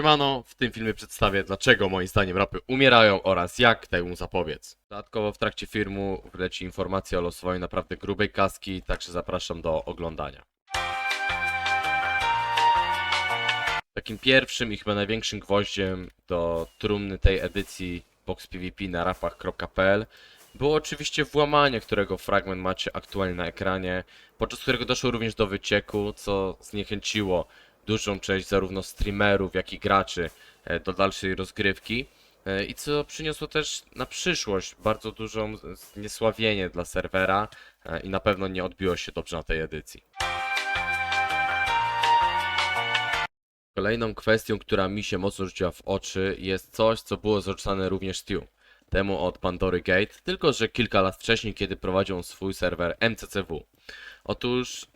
Siemano, w tym filmie przedstawię dlaczego moim zdaniem rapy umierają oraz jak temu zapobiec. Dodatkowo w trakcie filmu wleci informacja o losowaniu naprawdę grubej kaski, także zapraszam do oglądania. Takim pierwszym i chyba największym gwoździem do trumny tej edycji Box PvP na rapach.pl było oczywiście włamanie, którego fragment macie aktualnie na ekranie, podczas którego doszło również do wycieku, co zniechęciło dużą część zarówno streamerów, jak i graczy e, do dalszej rozgrywki. e, I co przyniosło też na przyszłość bardzo dużą zniesławienie dla serwera e, i na pewno nie odbiło się dobrze na tej edycji. Kolejną kwestią, która mi się mocno rzuciła w oczy, jest coś, co było zarzucane również Stu. Temu od Pandory Gate, tylko że kilka lat wcześniej, kiedy prowadził swój serwer MCCW. Otóż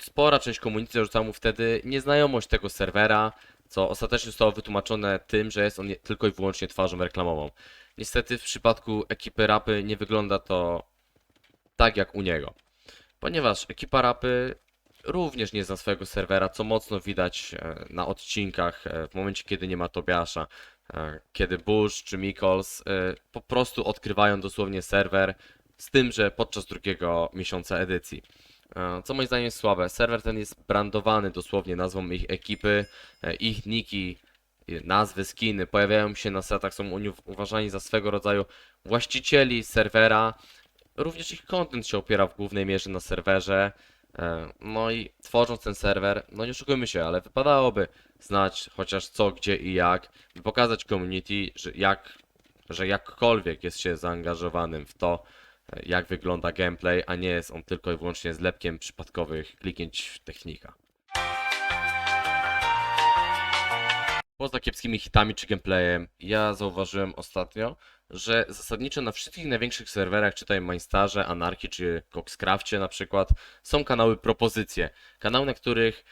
spora część komunikacji zarzucała mu wtedy nieznajomość tego serwera, co ostatecznie zostało wytłumaczone tym, że jest on tylko i wyłącznie twarzą reklamową. Niestety w przypadku ekipy rapy nie wygląda to tak jak u niego. Ponieważ ekipa rapy również nie zna swojego serwera, co mocno widać e, na odcinkach e, w momencie, kiedy nie ma Tobiasza. e, Kiedy Bush czy Mikols po prostu odkrywają dosłownie serwer, z tym, że podczas drugiego miesiąca edycji. E, Co moim zdaniem jest słabe. Serwer ten jest brandowany dosłownie nazwą ich ekipy, e, ich niki, e, nazwy, skiny pojawiają się na setach, są uważani za swego rodzaju właścicieli serwera. Również ich content się opiera w głównej mierze na serwerze. No i tworząc ten serwer, no nie oszukujmy się, ale wypadałoby znać chociaż co, gdzie i jak, by pokazać community, że jak, że jakkolwiek jest się zaangażowanym w to, jak wygląda gameplay, a nie jest on tylko i wyłącznie zlepkiem przypadkowych kliknięć technika. Poza kiepskimi hitami czy gameplayem, ja zauważyłem ostatnio, że zasadniczo na wszystkich największych serwerach, czytaj Mindstarze, Anarchy czy Coxcrafcie na przykład, są kanały propozycje. Kanały, na których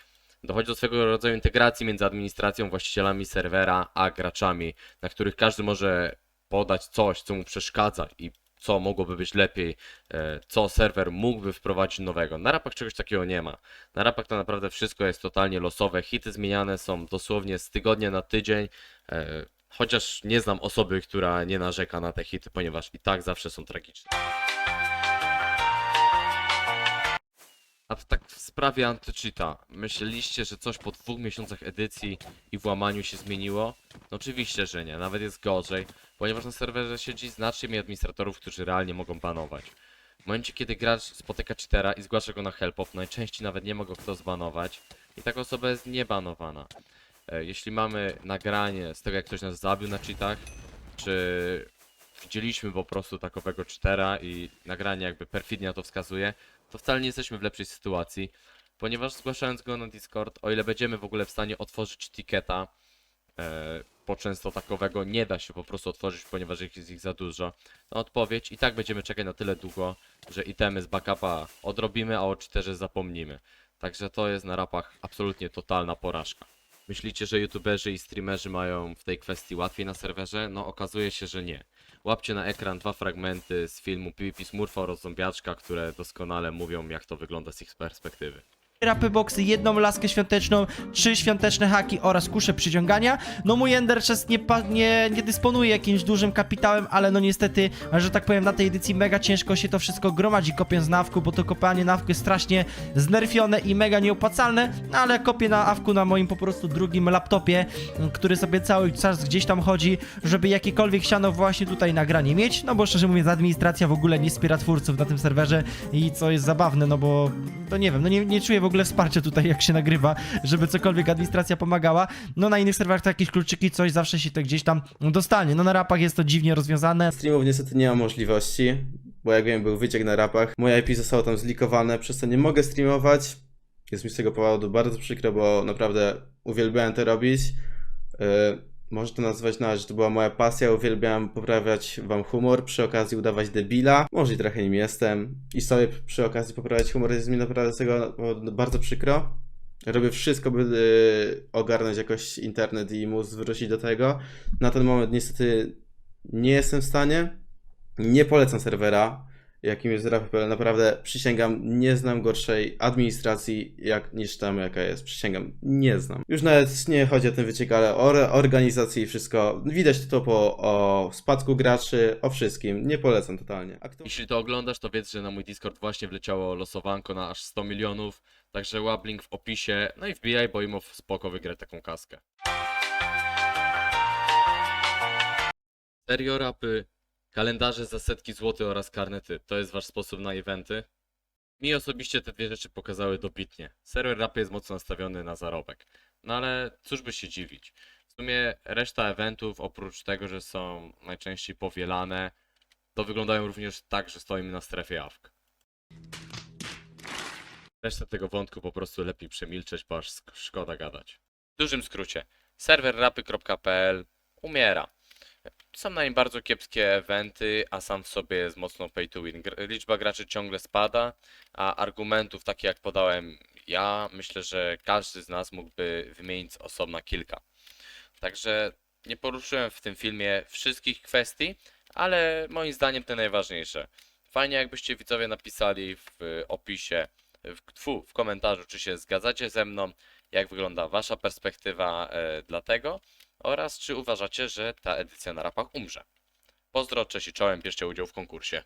dochodzi do swego rodzaju integracji między administracją, właścicielami serwera, a graczami, na których każdy może podać coś, co mu przeszkadza i co mogłoby być lepiej, e, co serwer mógłby wprowadzić nowego. Na rapach czegoś takiego nie ma. Na rapach to naprawdę wszystko jest totalnie losowe. Hity zmieniane są dosłownie z tygodnia na tydzień. e, Chociaż nie znam osoby, która nie narzeka na te hity, ponieważ i tak zawsze są tragiczne. A tak w sprawie antycheata, myśleliście, że coś po dwóch miesiącach edycji i włamaniu się zmieniło? No oczywiście, że nie, nawet jest gorzej, ponieważ na serwerze siedzi znacznie mniej administratorów, którzy realnie mogą banować. W momencie, kiedy gracz spotyka cheatera i zgłasza go na help najczęściej nawet nie ma go kto zbanować i taka osoba jest niebanowana. E, Jeśli mamy nagranie z tego, jak ktoś nas zabił na cheatach, czy widzieliśmy po prostu takowego cheatera i nagranie jakby perfidnie na to wskazuje, to wcale nie jesteśmy w lepszej sytuacji, ponieważ zgłaszając go na Discord, o ile będziemy w ogóle w stanie otworzyć ticketa, e, często takowego nie da się po prostu otworzyć, ponieważ jest ich za dużo, no odpowiedź i tak będziemy czekać na tyle długo, że itemy z backupa odrobimy, a o cheaterze zapomnimy. Także to jest na rapach absolutnie totalna porażka. Myślicie, że youtuberzy i streamerzy mają w tej kwestii łatwiej na serwerze? No okazuje się, że nie. Łapcie na ekran dwa fragmenty z filmu PvP Smurfa oraz Zombiaczka, które doskonale mówią jak to wygląda z ich perspektywy. Rapy boxy, jedną laskę świąteczną, trzy świąteczne haki oraz kusze przyciągania. No mój Ender Chest nie, nie, nie dysponuje jakimś dużym kapitałem, ale no niestety, że tak powiem, na tej edycji mega ciężko się to wszystko gromadzi kopiąc na awku, bo to kopanie na awku jest strasznie znerfione i mega nieopłacalne, no ale kopię na awku na moim po prostu drugim laptopie, który sobie cały czas gdzieś tam chodzi, żeby jakiekolwiek siano właśnie tutaj nagranie mieć, no bo szczerze mówiąc administracja w ogóle nie wspiera twórców na tym serwerze i co jest zabawne, no bo to nie wiem, no nie, nie czuję w ogóle wsparcia tutaj jak się nagrywa, żeby cokolwiek administracja pomagała. No na innych serwerach to jakieś kluczyki, coś zawsze się to gdzieś tam dostanie. No na rapach jest to dziwnie rozwiązane. Streamów niestety nie ma możliwości, bo jak wiem, był wyciek na rapach. Moje IP zostało tam zlikowane, przez co nie mogę streamować. Jest mi z tego powodu bardzo przykro, bo naprawdę uwielbiałem to robić. Yy, może to nazwać na, że to była moja pasja, uwielbiałem poprawiać wam humor, przy okazji udawać debila. Może i trochę nim jestem. I sobie przy okazji poprawiać humor jest mi naprawdę z tego powodu bardzo przykro. Robię wszystko, by yy, ogarnąć jakoś internet i móc wrócić do tego. Na ten moment niestety nie jestem w stanie. Nie polecam serwera. Jakim jest rap.pl. Naprawdę przysięgam, nie znam gorszej administracji jak niż tam jaka jest. Przysięgam, nie znam. Już nawet nie chodzi o ten wyciek, ale o organizacji i wszystko. Widać to po o spadku graczy, o wszystkim. Nie polecam totalnie. Kto... Jeśli to oglądasz, to wiedz, że na mój Discord właśnie wleciało losowanko na aż 100 milionów, także łap link w opisie, no i wbijaj, bo im spoko wygrać taką kaskę. Serio rapy, kalendarze za setki złotych oraz karnety, to jest wasz sposób na eventy? Mi osobiście te dwie rzeczy pokazały dobitnie. Serwer rapy jest mocno nastawiony na zarobek. No ale cóż by się dziwić. W sumie reszta eventów, oprócz tego, że są najczęściej powielane, to wyglądają również tak, że stoimy na strefie AWK. Resztę tego wątku po prostu lepiej przemilczeć, bo aż szkoda gadać. W dużym skrócie, serwer rapy.pl umiera. Są na nim bardzo kiepskie eventy, a sam w sobie jest mocno pay to win. Liczba graczy ciągle spada, a argumentów takich jak podałem ja, myślę, że każdy z nas mógłby wymienić osobna kilka. Także nie poruszyłem w tym filmie wszystkich kwestii, ale moim zdaniem te najważniejsze. Fajnie jakbyście widzowie napisali w opisie, w, tfu, w komentarzu, czy się zgadzacie ze mną, jak wygląda wasza perspektywa e, dla tego oraz czy uważacie, że ta edycja na rapach umrze. Pozdro, cześć i czołem, bierzcie udział w konkursie.